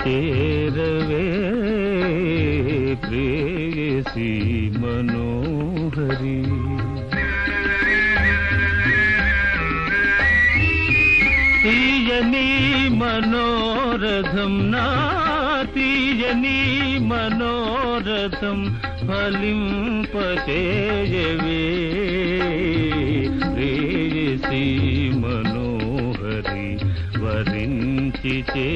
చేరవే ప్రేయసి మనోహరి. తీయని మనోరథం నా తీయని మనోరథం ఫలింపచేయవే ప్రేయసి మనోహరి. వరించి చే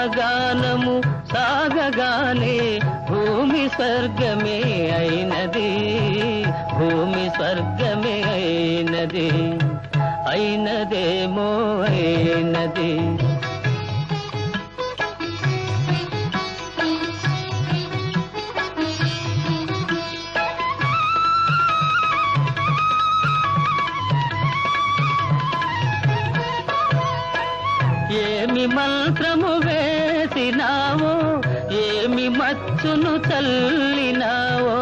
ప్రేమ సాగగానే భూమి స్వర్గమే అయినది. భూమి స్వర్గమే అయినది. అయినదేమో అయినది. చల్లినావో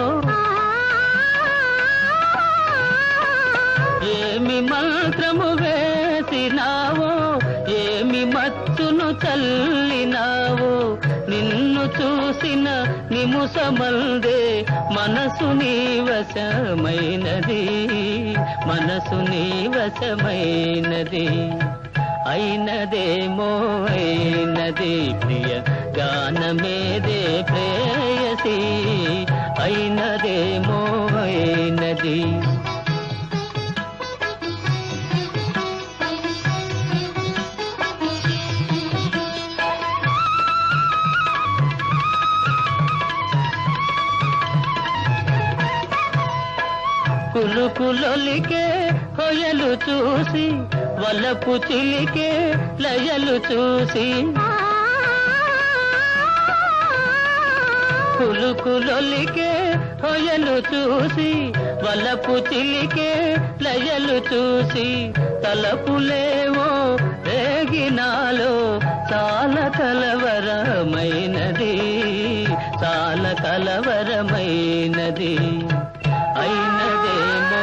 ఏమి మంత్రము వేసినావో ఏమి మత్తును చల్లినావో. నిన్ను చూసిన నిముసమల్దే మనసు నీ వశమైనది మనసు నీ వశమైనది అయినదేమో అయినది ప్రియ గానమేదే ఒకటి అయినదేమో అయినది కులుకులొలికే కొయలు చూసి వలపు చిలికే లయలు చూసి. కులుకులొలికే హొయలు చూసి వలపు చిలికే లయలు చూసి తలపులేవో వేగినాలో చాల కలవరమైనది చాల కలవరమైనది. అయినదేమో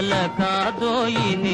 लगा दो इन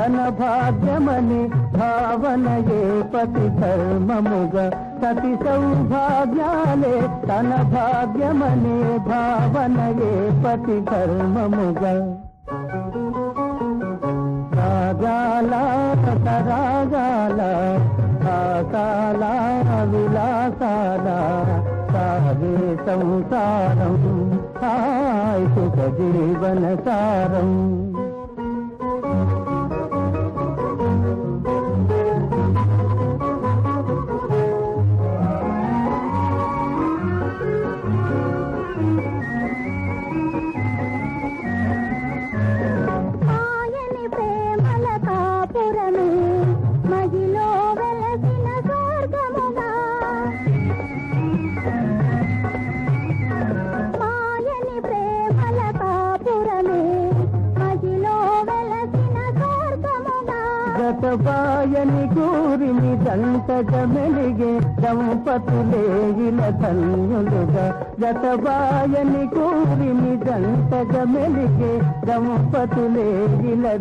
తన భాగ్యమని భావనయే పతి ధర్మముగా. సతి సౌభాగ్యాలే తన భాగ్యమనే భావనయే పతి ధర్మముగా. రాగాల విలాసాల సాగే సంసారం హాయ్ సుఖ జీవన సారం. మెలగ మెలిగే దంపతులే ఇలా బాయని కూరిని జంటగ మెలిగే దంపతులే ఇలా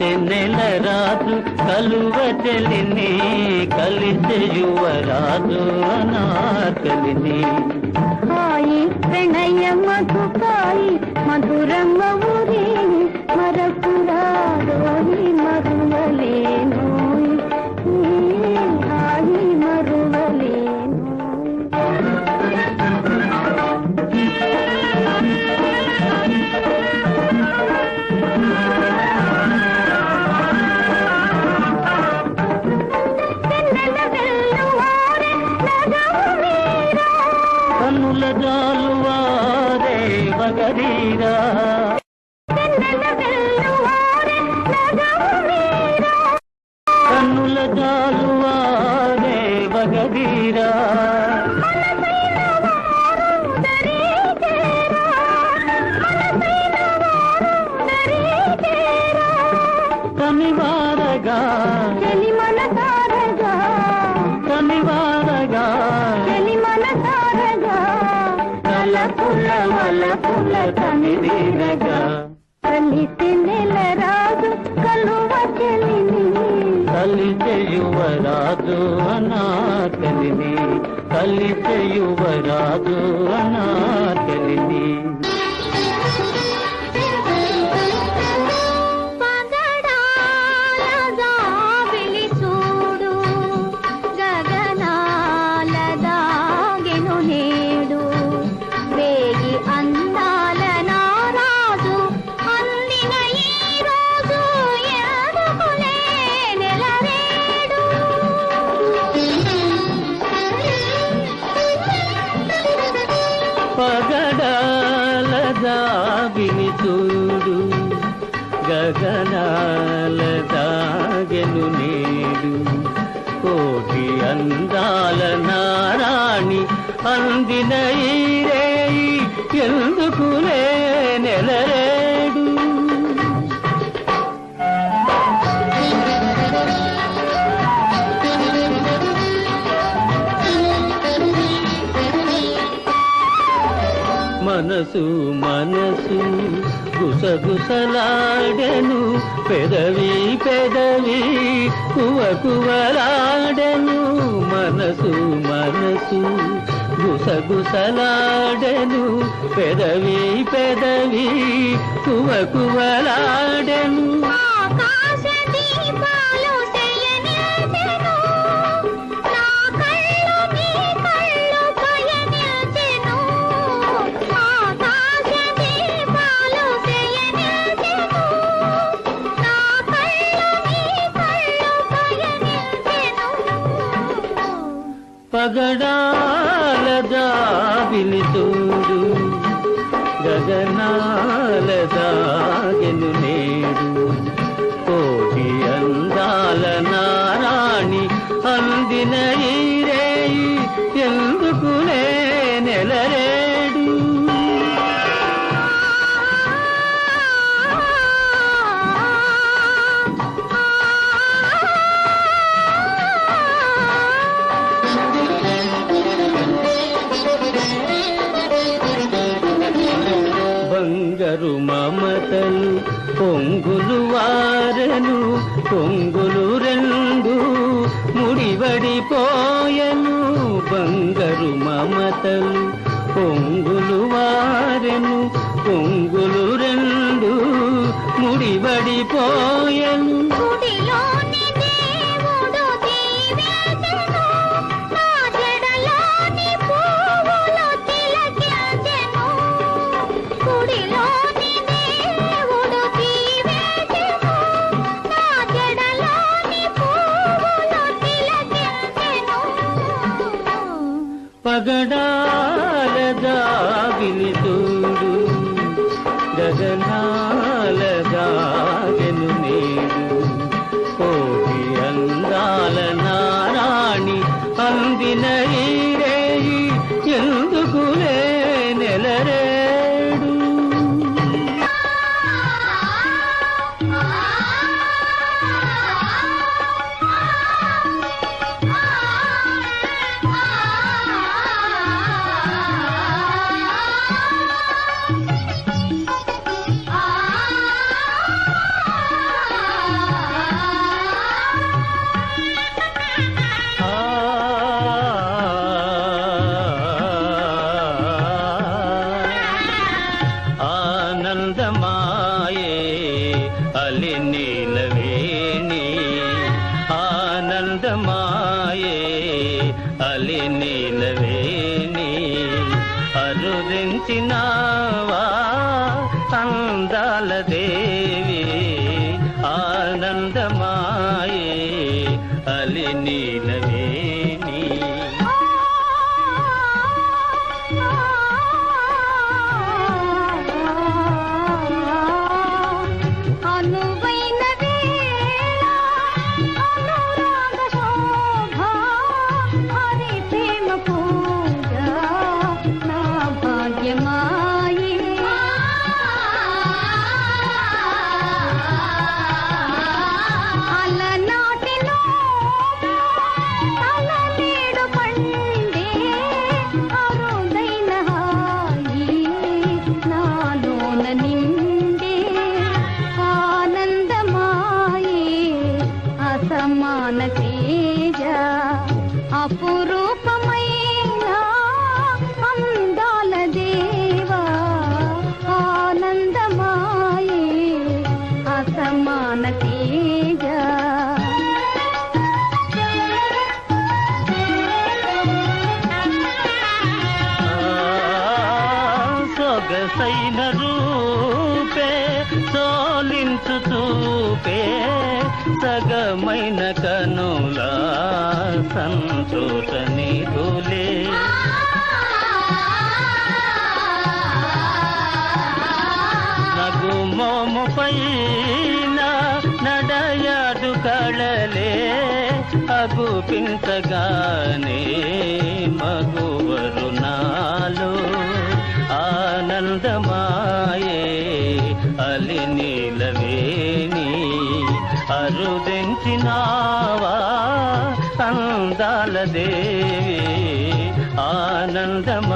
కలిస్తే నెల రాదు కలువ చెలిని కలిసే యువరాదు అనాకలిని హాయి ప్రణయ మధుకాయి మధురంగవు ಅಲಿತೆಯುವರಾಜು ಅನಾಥಲಿದೆ మనసు మనసు గుసగుసలాడెను పెదవి పెదవి కువకువలాడెను మనసు మనసు గుసగుసలాడెను పెదవి పెదవి కువకువలాడెను. பகடா మోము పైన నడయాడు కళలే అగు పింతగానే మగు వరుణాలు ఆనందమాయే అలి నీలవేణి అరుదించినావా అందాల దేవి. ఆనందమా